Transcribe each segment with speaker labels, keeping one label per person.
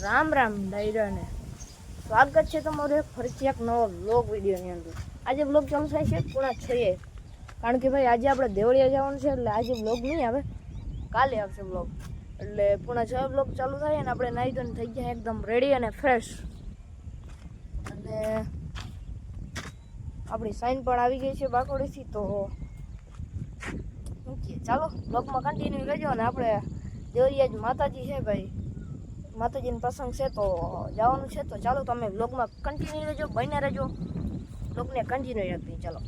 Speaker 1: રામ રામ ડાયરાને સ્વાગત છે તમારું એક ફરીથી એક નવો વ્લોગ વિડીયોની અંદર. આજે વ્લોગ ચાલુ થાય છે પૂણા છએ. કારણ કે ભાઈ, આજે આપણે દેવળિયા જવાનું છે એટલે આજે વ્લોગ નહીં આવે. કાલે આવશે વ્લોગ એટલે પૂણા છ બ્લોગ ચાલુ થાય અને આપણે નાહી ધોઈને થઈ ગયા એકદમ રેડી અને ફ્રેશ અને આપણી સાઈન પણ આવી ગઈ છે બાકોડીથી, તો ચાલો બ્લોગમાં કન્ટિન્યુ રહેજો અને આપણે દેવરિયા જ માતાજી છે ભાઈ. માતાજીનો પ્રસંગ છે તો જવાનું છે. તો ચાલો તમે બ્લોગમાં કન્ટિન્યુ રહેજો બને રહેજો. બ્લોગને કન્ટિન્યુ રાખજો ચાલો.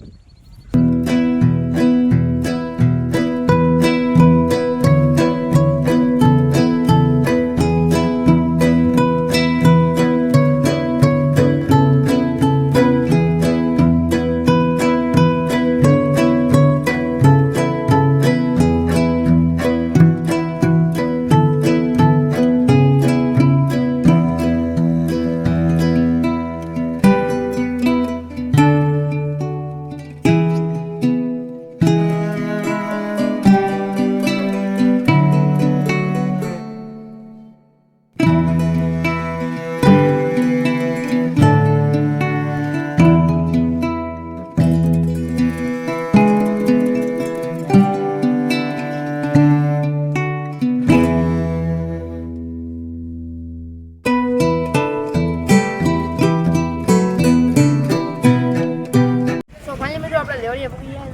Speaker 1: મિત્રો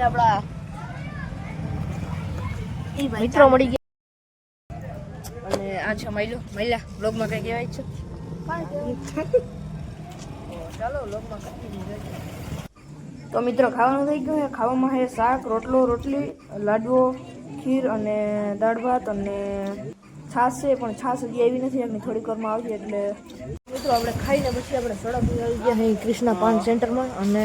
Speaker 1: આપણા મળી ગયા. અને આ છે મહિલો મહિલા બ્લોગમાં કઈ કહેવાય છે? ચાલો બ્લોગમાં તો મિત્રો ખાવાનું થઈ ગયું ખાવામાં છે શાક રોટલો રોટલી લાડવો ખીર અને દાળ ભાત અને છાશ છે પણ છાશ હજી આવી નથી. એમની થોડીક વારમાં આવશે એટલે મિત્રો આપણે ખાઈને પછી આપણે સડક આવી ગયા. કૃષ્ણા પાન સેન્ટરમાં અને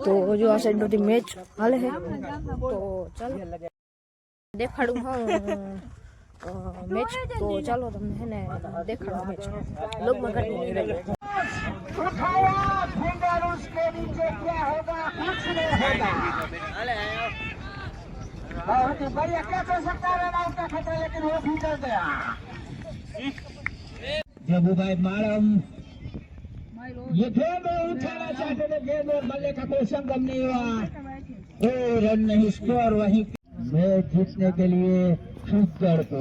Speaker 1: તો જો આ સાઈડ બધી મેચ હાલે છે તો ચાલો દેખાડું હું મેચ તો ચાલો તમને છે ને દેખાડું મેચ લોકમાં કન્ટિન્યુ રહેજો
Speaker 2: उठाया फिंगर उसके नीचे क्या होगा कुछ नहीं होगा बहुत ही बढ़िया क्या कर सकता है रन का खतरा लेकिन वो भीतर गया जबूभाई मारम ये गेंद उठाना चाहते थे गेंद और बल्ले का कोई संगम नहीं हुआ कोई रन नहीं स्कोर वहीं मैच जीतने के लिए को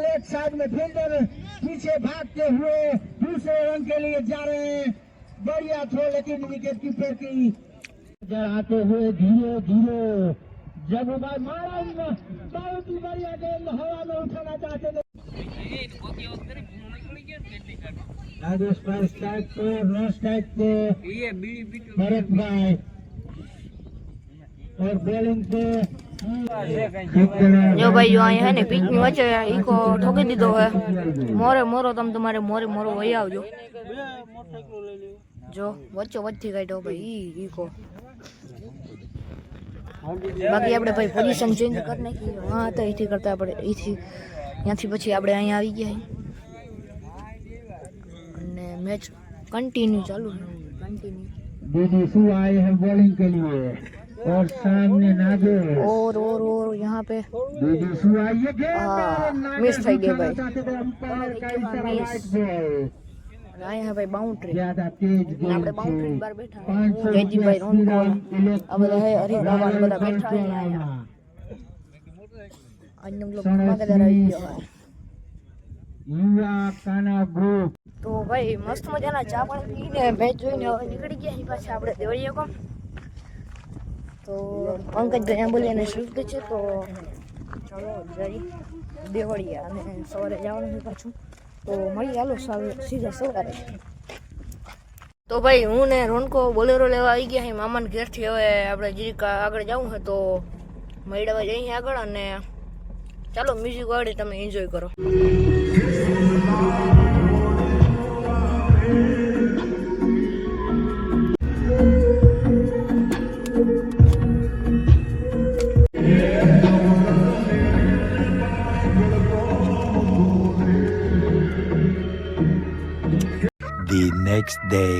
Speaker 2: लेफ़्ट साइड में फील्डर पीछे भागते हुए दूसरे रन के लिए जा रहे हैं। बढ़िया थ्रो लेकिन विकेट कीपर की। आते हुए धीरे धीरे जब भाई मारन बहुत ही बढ़िया गेंद हवा में उठाना चाहते थे राजेश भाई स्ट्राइक पे नो स्ट्राइक पे भरत भाई और बॉलिंग पे
Speaker 1: જો ભાઈ જો અહીંયા હે ને પીચની વચ્ચે ઈકો ઠોકી દીધો હે મોરે મોરો તમે તમારે મોરે મોરો વહી આવજો જો વચ્ચે વચ્ચે કાઢ્યો ભાઈ ઈ ઈકો બાકી આપણે ભાઈ પોઝિશન ચેન્જ કરી નાખી હા તો અહીંથી કરતા આપણે અહીંથી ત્યાંથી પછી આપણે અહીંયા આવી ગયા અને મેચ કન્ટિન્યુ ચાલુ કન્ટિન્યુ
Speaker 2: दीदी सु आए हैं बॉलिंग के लिए और सामने नागे
Speaker 1: और और और यहाँ पे
Speaker 2: दीदी सु आई ये गेंद
Speaker 1: हाँ,
Speaker 2: नागे
Speaker 1: मिस થઈ ગઈ
Speaker 2: उठाना
Speaker 1: ભાઈ.
Speaker 2: चाहते थे अंपायर का इशारा
Speaker 1: मिस.
Speaker 2: वाइट बॉल
Speaker 1: અને અહીંયા ભાઈ બાઉન્ડ્રી
Speaker 2: ज्यादा तेज
Speaker 1: આપણે
Speaker 2: गेंद
Speaker 1: બાઉન્ડ્રી
Speaker 2: थी
Speaker 1: બાર બેઠા
Speaker 2: पाँच
Speaker 1: હું
Speaker 2: सौ
Speaker 1: જયજીભાઈ રોનકોલ આ બધા હે હરીફ બાબા ને બધા
Speaker 2: रुपया
Speaker 1: બેઠા હે અહીંયા આજનો બ્લોગ ધમાકેદાર આવી ગયો હોય
Speaker 2: યુવા કાના ગ્રુપ
Speaker 1: તો ભાઈ, મસ્ત મજાના ચા પાણી પીને મેચ જોઈને હવે નીકળી ગયા એની પાછા આપણે દેવળીએ કોમ. તો પંકજભાઈ આંબોલિયાને શિફ્ટ છે, તો ચાલો જઈ દેવળીએ અને સવારે જવાનું છે પાછું. તો મળી હાલો સીધા સવારે. તો ભાઈ, હું ને રોનકો બોલેરો લેવા આવી ગયા છીએ, મામાના ઘેરથી. હવે આપણે જીરીક આગળ જવું છે, તો મળવા જઈએ આગળ અને ચાલો, મ્યુઝિક વાળી તમે એન્જોય કરો.
Speaker 3: Next day.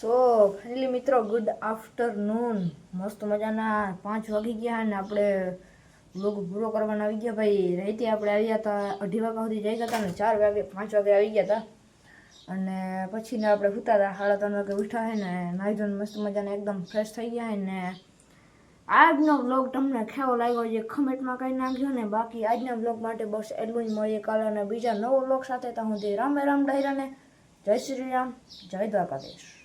Speaker 1: સો ફેમિલી મિત્રો ગુડ આફ્ટરનૂન મસ્ત મજાના પાંચ વાગી ગયા અને આપણે વ્લોગ પૂરો કરવાના આવી ગયા ભાઈ. રહીતી આપણે આવ્યા હતા, અઢી વાગ્યા સુધી જઈ ગયા હતા અને ચાર વાગે, પાંચ વાગે આવી ગયા હતા. અને પછી ને આપણે સૂતા હતા, સાડા ત્રણ વાગે ઉઠા હે ને, નાહી ધોઈને મસ્ત મજાને એકદમ ફ્રેશ થઈ ગયા ને. આજનો બ્લોગ તમને ખ્યાલ લાગ્યો છે કમેન્ટમાં કહી નાખજો ને. બાકી આજના બ્લોગ માટે બસ એટલું જ મળીએ કાલે અને બીજા નવો બ્લોગ સાથે. તો હું રામે રામ ડાયરાને જય શ્રી રામ જય દ્વારકાધીશ